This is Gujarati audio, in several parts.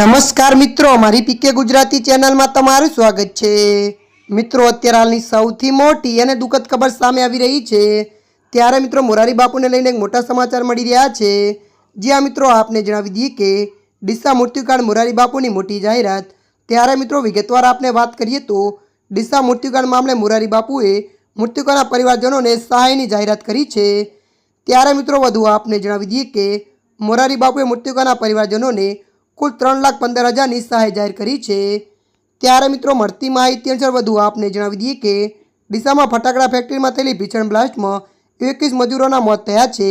નમસ્કાર મિત્રો મારી પીકે ગુજરાતી ચેનલમાં તમારું સ્વાગત છે. મિત્રો, અત્યારે હાલની સૌથી મોટી અને દુઃખદ ખબર સામે આવી રહી છે. ત્યારે મિત્રો, મોરારી બાપુને લઈને એક મોટા સમાચાર મળી રહ્યા છે. જ્યાં મિત્રો, આપને જણાવી દઈએ કે ડીસા મૃત્યુકાળ મોરારી બાપુની મોટી જાહેરાત. ત્યારે મિત્રો, વિગતવાર આપને વાત કરીએ તો ડીસા મૃત્યુકાળ મામલે મોરારી બાપુએ મૃત્યુકાળના પરિવારજનોને સહાયની જાહેરાત કરી છે. ત્યારે મિત્રો, વધુ આપને જણાવી દઈએ કે મોરારી બાપુએ મૃત્યુકાના પરિવારજનોને કુલ ત્રણ લાખ પંદર હજારની સહાય જાહેર કરી છે. ત્યારે મિત્રો, મળતી માહિતી અનુસાર વધુ આપને જણાવી દઈએ કે ડીસામાં ફટાકડા ફેક્ટરીમાં થયેલી ભીષણ બ્લાસ્ટમાં એકવીસ મજૂરોના મોત થયા છે.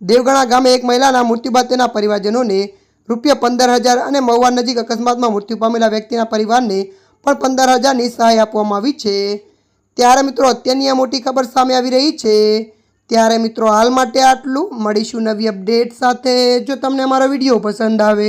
દેવગણા ગામે એક મહિલાના મૃત્યુ બાદ તેના પરિવારજનોને રૂપિયા પંદર હજાર અને મહુવા નજીક અકસ્માતમાં મૃત્યુ પામેલા વ્યક્તિના પરિવારને પણ પંદર હજારની સહાય આપવામાં આવી છે. ત્યારે મિત્રો, અત્યારની આ મોટી ખબર સામે આવી રહી છે. ત્યારે મિત્રો, હાલ માટે આટલું. મળીશું નવી અપડેટ સાથે. જો તમને અમારો વીડિયો પસંદ આવે